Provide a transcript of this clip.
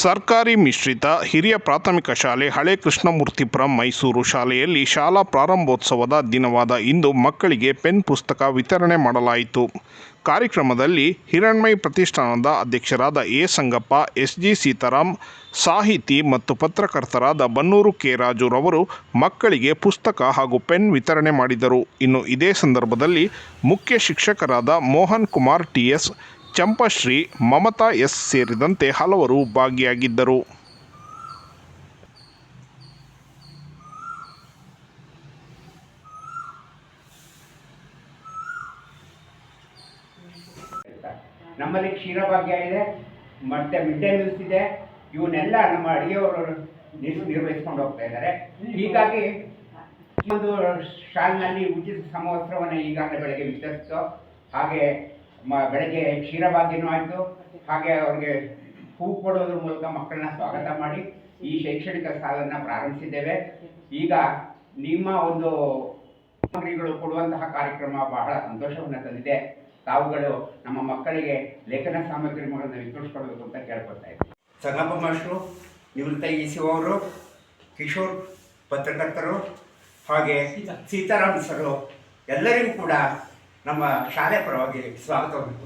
ಸರ್ಕಾರಿ ಮಿಶ್ರಿತ ಹಿರಿಯ ಪ್ರಾಥಮಿಕ ಶಾಲೆ ಹಳೆ ಕೃಷ್ಣಮೂರ್ತಿಪುರಂ ಮೈಸೂರು ಶಾಲೆಯಲ್ಲಿ ಶಾಲಾ ಪ್ರಾರಂಭೋತ್ಸವದ ದಿನವಾದ ಇಂದು ಮಕ್ಕಳಿಗೆ ಪೆನ್ ಪುಸ್ತಕ ವಿತರಣೆ ಮಾಡಲಾಯಿತು. ಕಾರ್ಯಕ್ರಮದಲ್ಲಿ ಹಿರಣ್ಮಯ್ ಪ್ರತಿಷ್ಠಾನದ ಅಧ್ಯಕ್ಷರಾದ A Sangappa, S G Sitaram ಸಾಹಿತಿ ಮತ್ತು ಪತ್ರಕರ್ತರಾದ ಬನ್ನೂರು ಕೆ ರಾಜುರವರು ಮಕ್ಕಳಿಗೆ ಪುಸ್ತಕ ಹಾಗೂ ಪೆನ್ ವಿತರಣೆ ಮಾಡಿದರು. ಇನ್ನು ಇದೇ ಸಂದರ್ಭದಲ್ಲಿ ಮುಖ್ಯ ಶಿಕ್ಷಕರಾದ Mohan Kumar T S Champashri, Mamata S ಸೇರಿದಂತೆ ಹಲವರು ಭಾಗಿಯಾಗಿದ್ದರು. ನಮ್ಮಲ್ಲಿ ಕ್ಷೀರಭಾಗ್ಯ ಇದೆ, ಮತ್ತೆ ಮಿಡ್ ಡೇ ಮೀಲ್ಸ್ ಇದೆ, ಇವನ್ನೆಲ್ಲ ನಮ್ಮ ಅಡಿಗೆಯವರು ನಿರ್- ನಿರ್ವಹಿಸ್ಕೊಂಡು ಹೋಗ್ತಾ ಇದ್ದಾರೆ. ಹೀಗಾಗಿ ಒಂದು ಶಾಲ್ನಲ್ಲಿ ಉಚಿತ ಸಮವಸ್ತ್ರವನ್ನು ಈಗಾಗಲೇ ಬೆಳಗ್ಗೆ ವಿತರಿಸಿತು. ಹಾಗೆ ಮ, ಬೆಳಗ್ಗೆ ಕ್ಷೀರಭಾಗ್ಯನೂ ಆಯಿತು. ಹಾಗೆ ಅವ್ರಿಗೆ ಹೂ ಕೊಡೋದ್ರ ಮೂಲಕ ಮಕ್ಕಳನ್ನ ಸ್ವಾಗತ ಮಾಡಿ ಈ ಶೈಕ್ಷಣಿಕ ಸಾಲನ್ನು ಪ್ರಾರಂಭಿಸಿದ್ದೇವೆ. ಈಗ ನಿಮ್ಮ ಒಂದು ಸಾಮಗ್ರಿಗಳು ಕೊಡುವಂತಹ ಕಾರ್ಯಕ್ರಮ ಬಹಳ ಸಂತೋಷವನ್ನು ತಂದಿದೆ. ತಾವುಗಳು ನಮ್ಮ ಮಕ್ಕಳಿಗೆ ಲೇಖನ ಸಾಮಗ್ರಿಗಳನ್ನು ವಿತರಿಸ್ಕೊಡ್ಬೇಕು ಅಂತ ಕೇಳ್ಕೊಳ್ತಾ ಇದ್ದೀವಿ ಸಂಗಪ್ಪ ಮಾಸ್ಟ್ರು, ನಿವೃತ್ತ ಇ ಸಿ ಕಿಶೋರ್ ಪತ್ರಕರ್ತರು, ಹಾಗೆ ಸೀತಾರಾಮ್ ಸರು ಎಲ್ಲರಿಗೂ ಕೂಡ ನಮ್ಮ ಶಾಲೆ ಪರವಾಗಿ ಸ್ವಾಗತವನ್ನು.